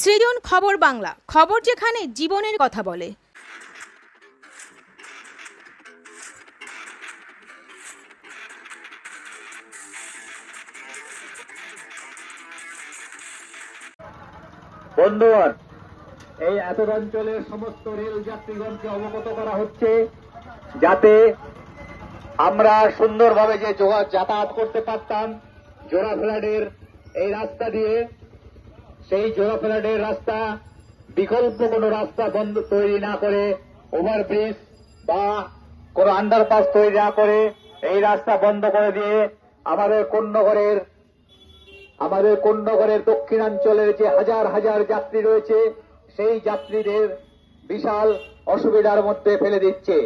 সৃজন খবর বাংলা, খবর যেখানে জীবনের কথা বলে। বন্ধুগণ, এই এতদ অঞ্চলের সমস্ত রেল যাত্রীগণকে অবগত করা হচ্ছে যাতে আমরা সুন্দরভাবে যে যাতায়াত করতে পারতাম জোড়াফেলাডের এই রাস্তা দিয়ে সেই জোড়াফেলাডের রাস্তা বিকল্প কোনো রাস্তা বন্ধ তৈরি না করে ওভারব্রিজ বা কোনো আন্ডারপাস তৈরি না করে এই রাস্তা বন্ধ করে দিয়ে আমাদের কন্যগড়ের আমাদের কন্যগড়ের দক্ষিণাঞ্চলের যে হাজার হাজার যাত্রী রয়েছে, সেই যাত্রীদের বিশাল অসুবিধার মধ্যে ফেলে দিচ্ছে।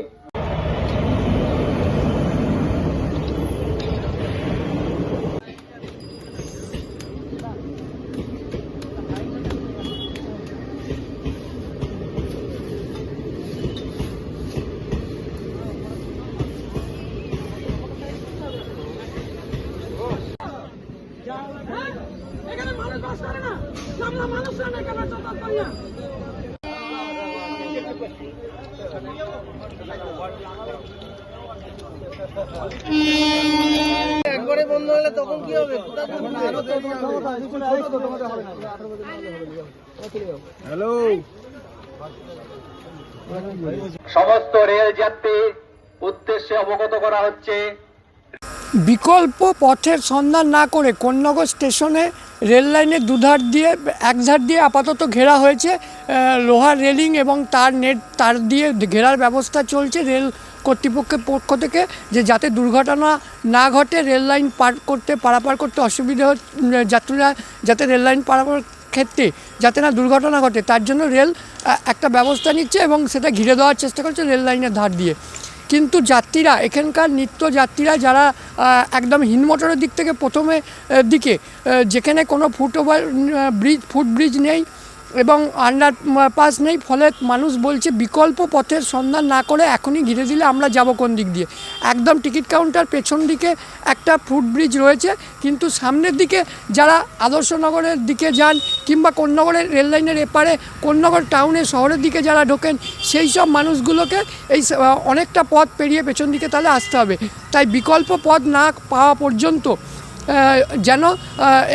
এখানে করে না। আমরা মানুষ না এখানে যাতায়াত করি না? একবারে বন্ধ হলে তখন কি হবে? হ্যালো। সমস্ত রেল যাত্রী উদ্দেশ্যে অবগত করা হচ্ছে বিকল্প পথের সন্ধান না করে কোন্নগর স্টেশনে রেল লাইনের দুধার দিয়ে একধার দিয়ে আপাতত ঘেরা হয়েছে লোহার রেলিং এবং তার নেট, তার দিয়ে ঘেরার ব্যবস্থা চলছে রেল কর্তৃপক্ষের পক্ষ থেকে, যে যাতে দুর্ঘটনা না ঘটে, রেল লাইন পার করতে, পারাপার করতে অসুবিধে যাত্রীরা যাতে রেল লাইন পারাপার ক্ষেত্রে যাতে না দুর্ঘটনা ঘটে, তার জন্য রেল একটা ব্যবস্থা নিচ্ছে এবং সেটা ঘিরে দেওয়ার চেষ্টা করছে রেল লাইনের ধার দিয়ে। কিন্তু যাত্রীরা, এখানকার নিত্য যাত্রীরা যারা একদম হিনমোটরের দিক থেকে প্রথমে দিকে যেখানে কোনো foot over bridge foot bridge নেই এবং আন্ডার পাস নেই, ফলে মানুষ বলছে বিকল্প পথের সন্ধান না করে এখনই ঘিরে দিলে আমরা যাব কোন দিক দিয়ে। একদম টিকিট কাউন্টার পেছন দিকে একটা ফুট ব্রিজ রয়েছে, কিন্তু সামনের দিকে যারা আদর্শনগরের দিকে যান কিংবা কোন্নগরের রেল লাইনের এপারে কোন্নগর টাউনে, শহরের দিকে যারা ঢোকেন, সেই সব মানুষগুলোকে এই অনেকটা পথ পেরিয়ে পেছন দিকে তাহলে আসতে হবে। তাই বিকল্প পথ না পাওয়া পর্যন্ত যেন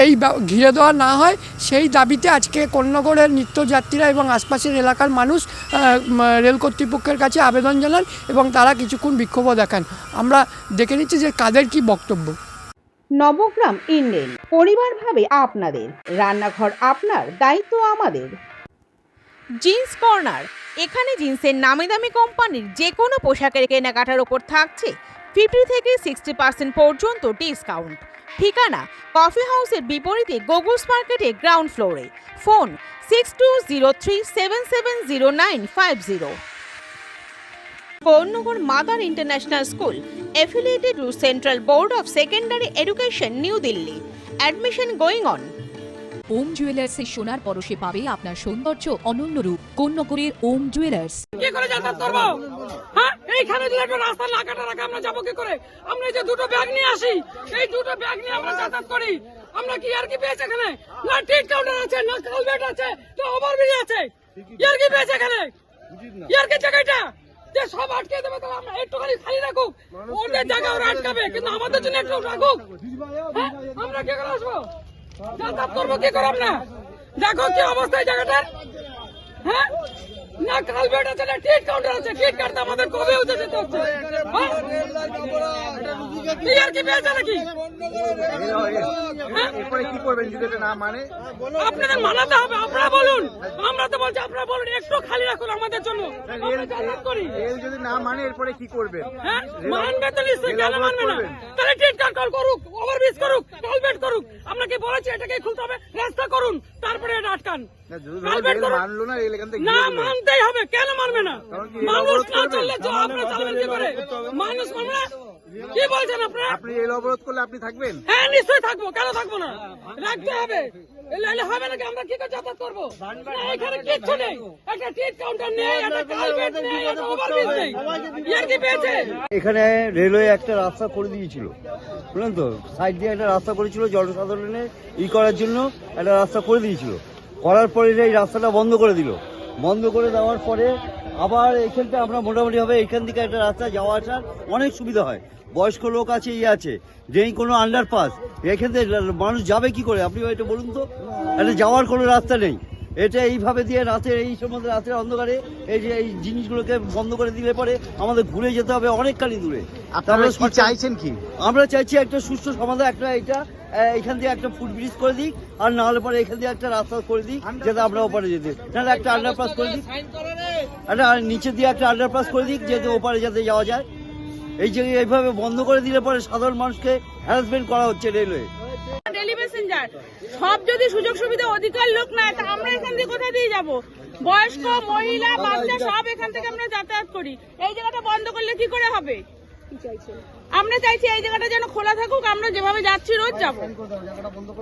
এই ঘিরে দেওয়া না হয় সেই দাবিতে আজকে কন্যগড়ের নিত্যযাত্রীরা এবং আশপাশের এলাকার মানুষ রেল কর্তৃপক্ষের কাছে আবেদন জানান এবং তারা কিছুক্ষণ বিক্ষোভও দেখান। আমরা দেখে নিচ্ছি যে কাদের কি বক্তব্য। নবগ্রাম ইন্ডেন পরিবার ভাবে আপনাদের রান্নাঘর আপনার দায়িত্ব আমাদের। জিন্স কর্নার এখানে জিন্সের নামি দামি কোম্পানির যে কোনো পোশাকের কেনাকাটার ওপর থাকছে ফিফটি থেকে সিক্সটি পার্সেন্ট পর্যন্ত ডিসকাউন্ট ঠিকানা কফি হাউসের বিপরীতে গোগুলস মার্কেটে গ্রাউন্ড ফ্লোরে phone six two zero three seven seven zero nine five zero Konnagar mother international school to Central Board of Secondary Education, New Delhi. Admission going on. Om জুয়েলার্সের সোনার পরশে পাবে আপনার সৌন্দর্য অনন্য রূপ। কন্যগরের ওম জুয়েলার্স কি করে যাতায়াত করব? হ্যাঁ? এইখানে যদি একটা রাস্তা না কাটা রাখা, আমরা যাব কি করে? আমরা এই যে দুটো ব্যাগ নিয়ে আসি, এই দুটো ব্যাগ নিয়ে আমরা যাতায়াত করি। আমরা কি আর কি পেয়েছে এখানে? না টিট কাউন্টার আছে, না, কালভেট আছে না ওভারব্রিজ আছে। ইয়ার কি পেয়েছে এখানে? ইয়ার কি জায়গাটা যে সব আটকে দেবে, তাহলে আমরা একটুখানি খালি রাখুক। ওদের জায়গা ওরা আটকাবে, কিন্তু আমাদের জন্য একটু রাখুক। হ্যাঁ? আমরা কি করে আসব? যাতায়াত করব, কি করব না? দেখো কি অবস্থায় জায়গাটার হ্যাঁ? না আছে না টিট কাউন্টার আছে টিট কাটতে আমাদের কবে উঠে যেতে হচ্ছে হ্যাঁ? কি আর কি পেয়েছে নাকি হ্যাঁ? এরপরে কি করবেন যদি এটা না মানে আপনাদের মানাতে হবে আপনারা বলুন আমরা তো বলছি আপনারা বলুন একটু খালি রাখুন আমাদের জন্য রেল যদি না মানে এরপরে কি করবেন হ্যাঁ মানবে তো নিশ্চয়ই কেন মানবে না তাহলে টিট কাট করুক ওভারব্রিজ করুক কালভেট করুক আমরা কি বলেছি এটাকে খুলতে হবে রাস্তা করুন তারপরে এটা আটকান। মানলো না না মানতেই হবে কেন মানবে না মানুষ না চললে তো আপনারা চালাবেন কি করে মানুষ মানবে না? কি বলছেন আপনারা? আপনি রেল অবরোধ করলে আপনি থাকবেন? হ্যাঁ নিশ্চয়ই থাকব। কেন থাকব না? রাখতে হবে। এলে হবে নাকি? আমরা কি করে যাতায়াত করব? এখানে কিচ্ছু নেই। একটা টিট কাউন্টার নেই একটা কালভেট নেই একটা ওভারব্রিজ নেই। ইয়ার কি পেয়েছে? এখানে রেলওয়ে একটা রাস্তা করে দিয়েছিল। বুঝলেন তো? সাইড দিয়ে একটা রাস্তা করেছিল জনসাধারণের ই করার জন্য একটা রাস্তা করে দিয়েছিল। করার পরে এই রাস্তাটা বন্ধ করে দিল। বন্ধ করে দেওয়ার পরে আবার এখানটা আমরা মোটামুটি হবে এখান থেকে একটা রাস্তা যাওয়া আসার অনেক সুবিধা হয়। বয়স্ক লোক আছে ইয়ে আছে। যেই কোনো আন্ডারপাস এখান থেকে মানুষ যাবে কি করে? আপনি এটা বলুন তো। এটা যাওয়ার কোনো রাস্তা নেই। এটা এইভাবে দিয়ে রাতের এই সময় রাতের অন্ধকারে এই যে এই জিনিসগুলোকে বন্ধ করে দিলে পরে আমাদের ঘুরে যেতে হবে অনেকখানি দূরে। আপনারা কি চাইছেন কি? আমরা চাইছি একটা সুস্থ সমাধান একটা এটা এখান দিয়ে একটা ফুট ব্রিজ করে দিক আর না হলে পরে এখান দিয়ে একটা রাস্তা করে দিক যাতে আমরা ওপারে যেতে নাহলে একটা আন্ডারপাস করে দিক। একটা আর নিচে দিয়ে একটা আন্ডারপাস করে দিক যাতে ওপারে যাতে যাওয়া যায়। এই যে এইভাবে বন্ধ করে দিলে পরে সাধারণ মানুষকে হ্যারাসমেন্ট করা হচ্ছে রেলওয়ে সব যদি সুযোগ সুবিধা অধিকার লোক না তা আমরা এখান থেকে কোথা দিয়ে যাব? বয়স্ক, মহিলা, বাচ্চা, সব এখান থেকে আমরা যাতায়াত করি। এই জায়গাটা বন্ধ করলে কি করে হবে? আমরা চাইছি এই জায়গাটা যেন খোলা থাকুক আমরা যেভাবে যাচ্ছি রোজ যাব।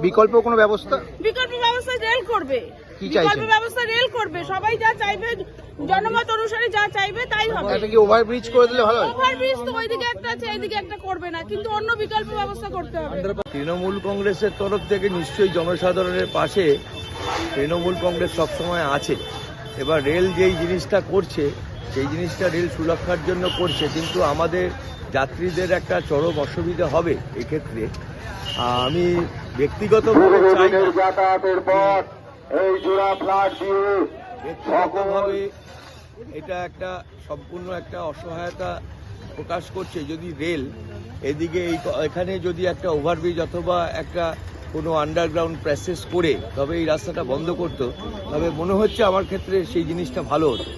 বিকল্প কোনো ব্যবস্থা? বিকল্প ব্যবস্থা রেল করবে। কি বিকল্প ব্যবস্থা রেল করবে। সবাই যা চাইবে জনমত অনুসারে যা চাইবে তাই হবে। এটা কি ওভারব্রিজ করে দিলে ভালো হয়? ওভারব্রিজ তো ওইদিকে একটা আছে এইদিকে একটা করবে না কিন্তু অন্য বিকল্প ব্যবস্থা করতে হবে। তৃণমূল কংগ্রেসের তরফ থেকে নিশ্চয়ই জনসাধারণের পাশে তৃণমূল কংগ্রেস সবসময় আছে। এবার রেল যেই জিনিসটা করছে সেই জিনিসটা রেল সুরক্ষার জন্য করছে কিন্তু আমাদের যাত্রীদের একটা চরম অসুবিধা হবে এক্ষেত্রে। আমি ব্যক্তিগতভাবে চাই যাতায়াতের পথ এই জোড়া ফ্লাট দিয়ে ব্যক্তিগতভাবে এটা একটা সম্পূর্ণ একটা অসহায়তা প্রকাশ করছে যদি রেল। এদিকে এই এখানে যদি একটা ওভারব্রিজ অথবা একটা কোনো আন্ডারগ্রাউন্ড প্যাসেজ করে তবে এই রাস্তাটা বন্ধ করতো। তবে মনে হচ্ছে আমার ক্ষেত্রে সেই জিনিসটা ভালো হতো।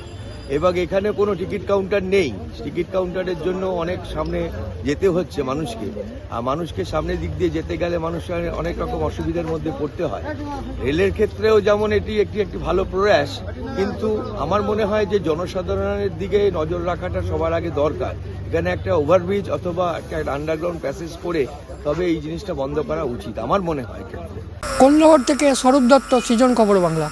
এবং এখানে কোনো টিকিট কাউন্টার নেই। টিকিট কাউন্টারের জন্য অনেক সামনে যেতে হচ্ছে মানুষকে। আর মানুষকে সামনের দিক দিয়ে যেতে গেলে মানুষের অনেক রকম অসুবিধার মধ্যে পড়তে হয়। রেলের ক্ষেত্রেও যেমন এটি একটি একটি ভালো প্রয়াস, কিন্তু আমার মনে হয় যে জনসাধারণের দিকে নজর রাখাটা সবার আগে দরকার। এখানে একটা ওভারব্রিজ অথবা একটা আন্ডারগ্রাউন্ড প্যাসেজ করে তবে এই জিনিসটা বন্ধ করা উচিত, আমার মনে হয় কোন্নগর থেকে স্বরূপ দত্ত, সৃজন খবর বাংলা।